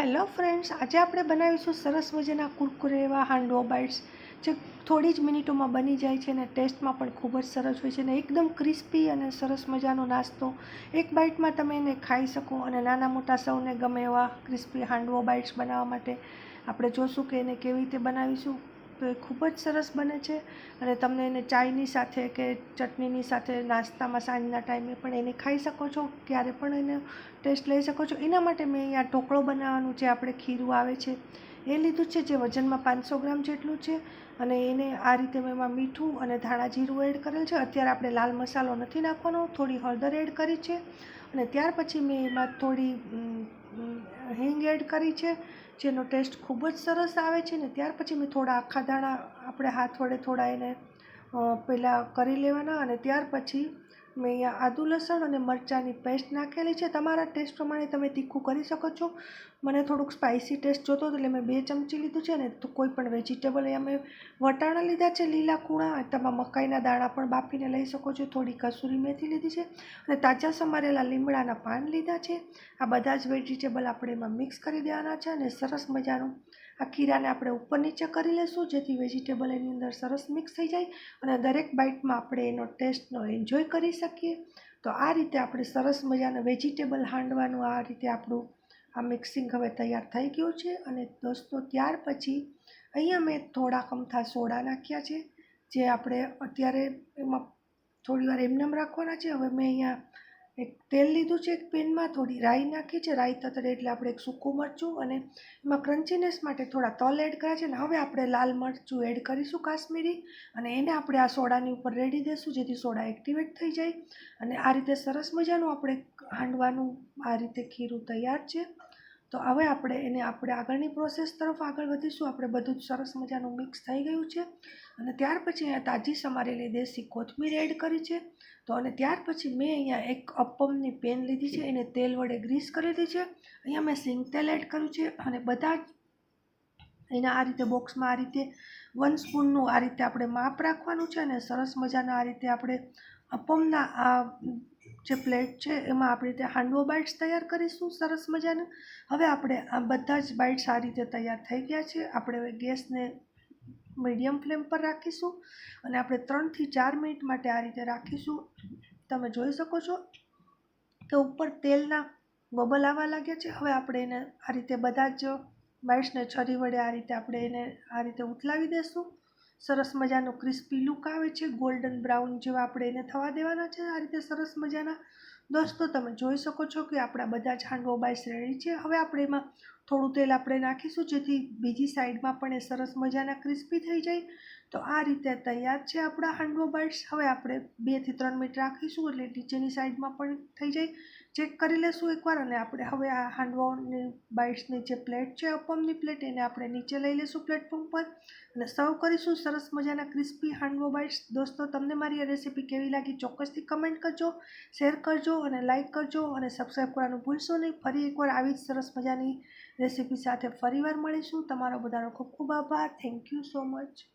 Hello friends આજે આપણે બનાવીશું સરસ મજાના કુરકુરે એવા હાંડવો બાઇટ્સ જે થોડી જ મિનિટોમાં બની જાય છે અને ટેસ્ટમાં પણ ખૂબ જ સરસ હોય છે અને એકદમ ક્રિસ્પી અને સરસ મજાનો નાસ્તો. એક બાઇટમાં તમે એને ખાઈ શકો અને નાના મોટા સૌને ગમે એવા ક્રિસ્પી હાંડવો બાઇટ્સ બનાવવા માટે. આપણે જોશું કે એને કેવી રીતે બનાવીશું. તો એ ખૂબ જ સરસ બને છે અને તમને એને ચાયની સાથે કે ચટણીની સાથે નાસ્તામાં સાંજના ટાઈમે પણ એને ખાઈ શકો છો, ક્યારે પણ એને ટેસ્ટ લઈ શકો છો. એના માટે મેં અહીંયા ઢોકળો બનાવવાનું જે આપણે ખીરું આવે છે, એ લીધું છે, જે વજનમાં પાંચસો ગ્રામ જેટલું છે. અને એને આ રીતે મેં એમાં મીઠું અને ધાણા જીરું એડ કરેલ છે. અત્યારે આપણે લાલ મસાલો નથી નાખવાનો, થોડી હળદર એડ કરી છે. અને ત્યાર પછી મેં એમાં થોડી હિંગ એડ કરી છે, જેનો ટેસ્ટ ખૂબ જ સરસ આવે છે ને ત્યાર પછી મેં થોડા આખા દાણા આપણે હાથ વડે થોડા એને પહેલાં કરી લેવાના અને ત્યાર પછી મેં અહીંયા આદુ, લસણ અને મરચાંની પેસ્ટ નાખેલી છે. તમારા ટેસ્ટ પ્રમાણે તમે તીખું કરી શકો છો. મને થોડુંક સ્પાઇસી ટેસ્ટ જોતો એટલે મેં બે ચમચી લીધું છે ને તો કોઈ પણ વેજીટેબલ અહીંયા મેં વટાણા લીધા છે, લીલા કૂણા. તમે મકાઈના દાણા પણ બાફીને લઈ શકો છો. થોડી કસૂરી મેથી લીધી છે અને તાજા સમારેલા લીમડાના પાન લીધા છે. આ બધા જ વેજીટેબલ આપણે એમાં મિક્સ કરી દેવાના છે અને સરસ મજાનું આ ખીરાને આપણે ઉપર નીચે કરી લઈશું જેથી વેજીટેબલ એની અંદર સરસ મિક્સ થઈ જાય અને દરેક બાઇટમાં આપણે એનો ટેસ્ટનો એન્જોય કરી શકીએ. તો આ રીતે આપણે સરસ મજાનું વેજીટેબલ હાંડવાનું આ રીતે આપણું, આ મિક્સિંગ હવે તૈયાર થઈ ગયું છે અને દોસ્તો ત્યાર પછી અહીંયા મેં થોડા કમથા સોડા નાખ્યા છે, જે આપણે અત્યારે એમાં થોડી વાર એમનેમ રાખવાના છે. હવે મેં અહીંયા એક તેલ લીધું છે એક પેનમાં, થોડી રાઈ નાખી છે, રાઈ તતડે એટલે આપણે એક સૂકું મરચું અને એમાં ક્રન્ચીનેસ માટે થોડા તલ એડ કર્યા છે ને હવે આપણે લાલ મરચું એડ કરીશું કાશ્મીરી અને એને આપણે આ સોડાની ઉપર રેડી દઈશું જેથી સોડા એક્ટિવેટ થઈ જાય અને આ રીતે સરસ મજાનું આપણે હાંડવાનું આ રીતે ખીરું તૈયાર છે. તો હવે આપણે એને આપણે આગળની પ્રોસેસ તરફ આગળ વધીશું. આપણે બધું જ સરસ મજાનું મિક્સ થઈ ગયું છે. અને ત્યાર પછી અહીંયા તાજી સમારેલી દેશી કોથમીર એડ કરી છે. તો અને ત્યાર પછી મેં અહીંયા એક અપમની પેન લીધી છે. એને તેલ વડે ગ્રીસ કરી દીધી છે. અહીંયા મેં સિંગ તેલ એડ કર્યું છે. અને બધા જ એના આ રીતે બોક્સમાં આ રીતે વન સ્પૂનનું આ રીતે આપણે માપ રાખવાનું છે. અને સરસ મજાના આ રીતે આપણે અપમના આ જે પ્લેટ છે, એમાં આપણે રીતે હાંડવો બાઇટ્સ તૈયાર કરીશું સરસ મજાનું. હવે આપણે આ બધા જ બાઇટ્સ આ રીતે તૈયાર થઈ ગયા છે. આપણે હવે ગેસને મીડિયમ ફ્લેમ પર રાખીશું અને આપણે ત્રણથી ચાર મિનિટ માટે આ રીતે રાખીશું. તમે જોઈ શકો છો કે ઉપર તેલના બબલ આવવા લાગ્યા છે. હવે આપણે એને આ રીતે બધા જ બાઇટ્સને છરી વડે આ રીતે આપણે એને આ રીતે ઉથલાવી દઈશું સરસ મજાનો ક્રિસ્પી લુક આવે છે, ગોલ્ડન બ્રાઉન જેવા આપણે એને થવા દેવાના છે. આ રીતે સરસ મજાના. દોસ્તો, તમે જોઈ શકો છો કે આપણા બધા જ હાંડવો બાય શ્રેણી છે. હવે આપણે એમાં થોડું તેલ આપણે નાખીશું, જેથી બીજી સાઈડમાં પણ એ સરસ મજાના ક્રિસ્પી થઈ જાય. તો આ રીતે તૈયાર છે આપણા હાંડવો બાઇટ્સ. હવે આપણે બેથી ત્રણ મિનિટ રાખીશું, એટલે નીચેની સાઈડમાં પણ થઈ જાય. ચેક કરી લેશું એકવાર, અને આપણે હવે આ હાંડવાની બાઇટ્સની જે પ્લેટ છે, અપમની પ્લેટ, એને આપણે નીચે લઈ લઈશું પ્લેટફોર્મ પર. અને સર્વ કરીશું સરસ મજાના ક્રિસ્પી હાંડવો બાઇટ્સ. દોસ્તો, તમને મારી આ રેસીપી કેવી લાગી ચોક્કસથી કમેન્ટ કરજો, શેર કરજો અને લાઇક કરજો, અને સબસ્ક્રાઈબ કરવાનું ભૂલશો નહીં. ફરી એકવાર આવી જ સરસ મજાની રેસીપી સાથે ફરીવાર મળીશું. તમારો બધાનો ખૂબ ખૂબ આભાર. Thank you so much